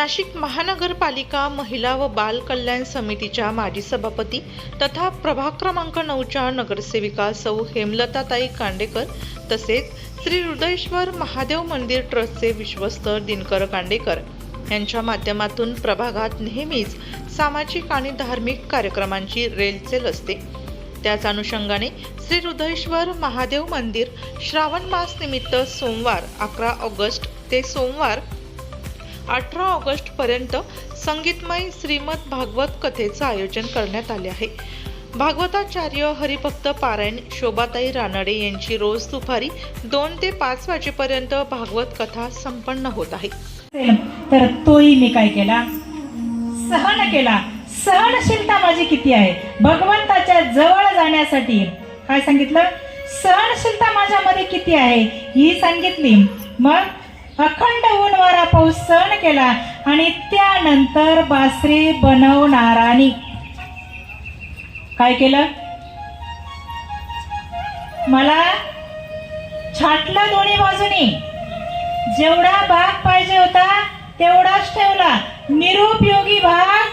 नाशिक महानगरपालिका महिला व बाल कल्याण समितीच्या माजी सभापती तथा प्रभाग क्रमांक नऊच्या नगरसेविका सौ हेमलताताई कांडेकर तसेच श्री हृदयेश्वर महादेव मंदिर ट्रस्टचे विश्वस्त दिनकर कांडेकर यांच्या माध्यमातून प्रभागात नेहमीच सामाजिक आणि धार्मिक कार्यक्रमांची रेलचेल असते त्याच अनुषंगाने श्री हृदयेश्वर महादेव मंदिर श्रावण मास निमित्त सोमवार अकरा ऑगस्ट ते सोमवार अठरा ऑगस्ट पर्यंत संगीतमय श्रीमद भागवत कथेचं आयोजन करण्यात आले आहे. भागवताचार्य हरिभक्त पारायण शोभाताई रानडे यांची रोज दुपारी दोन ते पाच वाजेपर्यंत भागवत कथा संपन्न होत आहे. तर तोही मी काय केला? सहन केला. सहनशीलता माझी किती आहे? भगवंताच्या जवळ जाण्यासाठी. काय सांगितलं? सहनशीलता माझ्यामध्ये किती आहे? ही सांगितली. मग अखंड ऊन वारा पाऊस सहन केला आणि त्यानंतर बासरी बनवणारानी. काय केलं? मला छाटलं दोन्ही बाजूनी. जेवढा भाग पाहिजे होता तेवढाच ठेवला. निरुपयोगी भाग.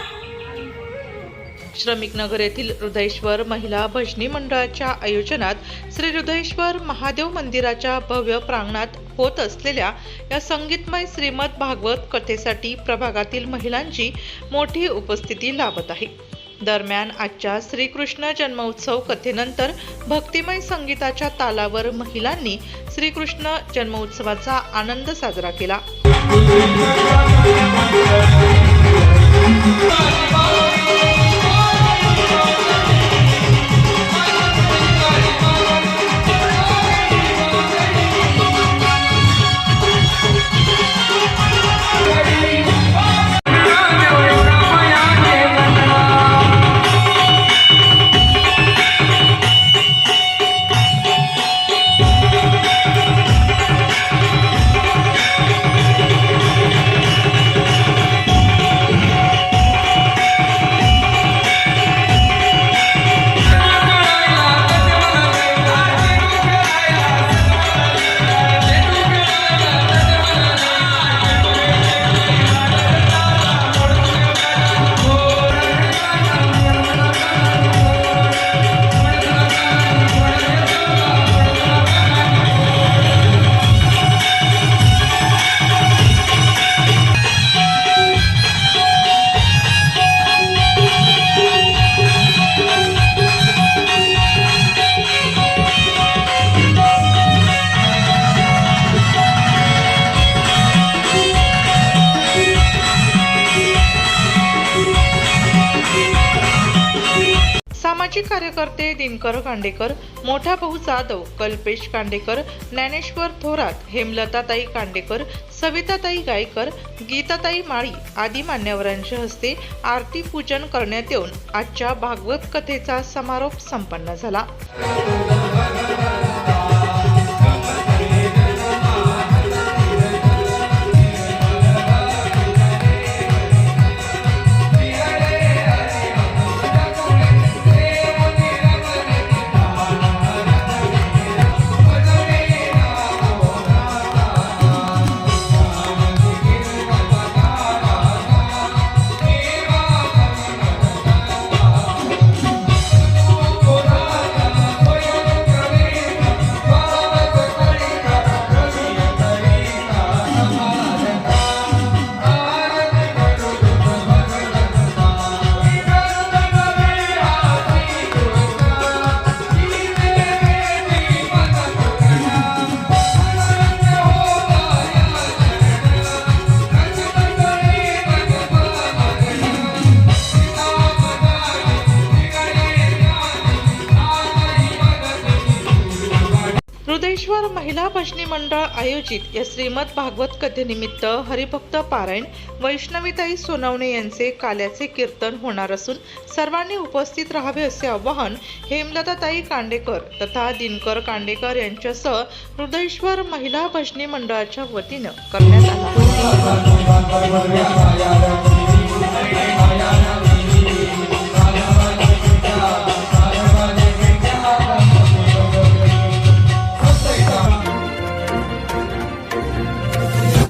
श्रमिक नगर येथील हृदयेश्वर महिला भजनी मंडळाच्या आयोजनात श्री हृदयेश्वर महादेव मंदिराच्या भव्य प्रांगणात होत असलेल्या या संगीतमय श्रीमद भागवत कथेसाठी प्रभागातील महिलांची मोठी उपस्थिती लाभत आहे. दरम्यान आजच्या श्रीकृष्ण जन्मोत्सव कथेनंतर भक्तिमय संगीताच्या तालावर महिलांनी श्रीकृष्ण जन्मोत्सवाचा आनंद साजरा केला. सामाजिक कार्यकर्ते दिनकर कांडेकर मोठा भाऊ जाधव कल्पेश कांडेकर ज्ञानेश्वर थोरात हेमलताताई कांडेकर सविताताई गायकर गीताताई माळी आदी मान्यवरांच्या हस्ते आरती पूजन करण्यात येऊन आजच्या भागवत कथेचा समारोप संपन्न झाला. हृदयेश्वर महिला भजनी मंडळ आयोजित या श्रीमद भागवत कथेनिमित्त हरिभक्त पारायण वैष्णवीताई सोनवणे यांचे काल्याचे कीर्तन होणार असून सर्वांनी उपस्थित राहावे असे आवाहन हेमलताताई कांडेकर तथा दिनकर कांडेकर यांच्यासह हृदयेश्वर महिला भजनी मंडळाच्या वतीनं करण्यात आलं.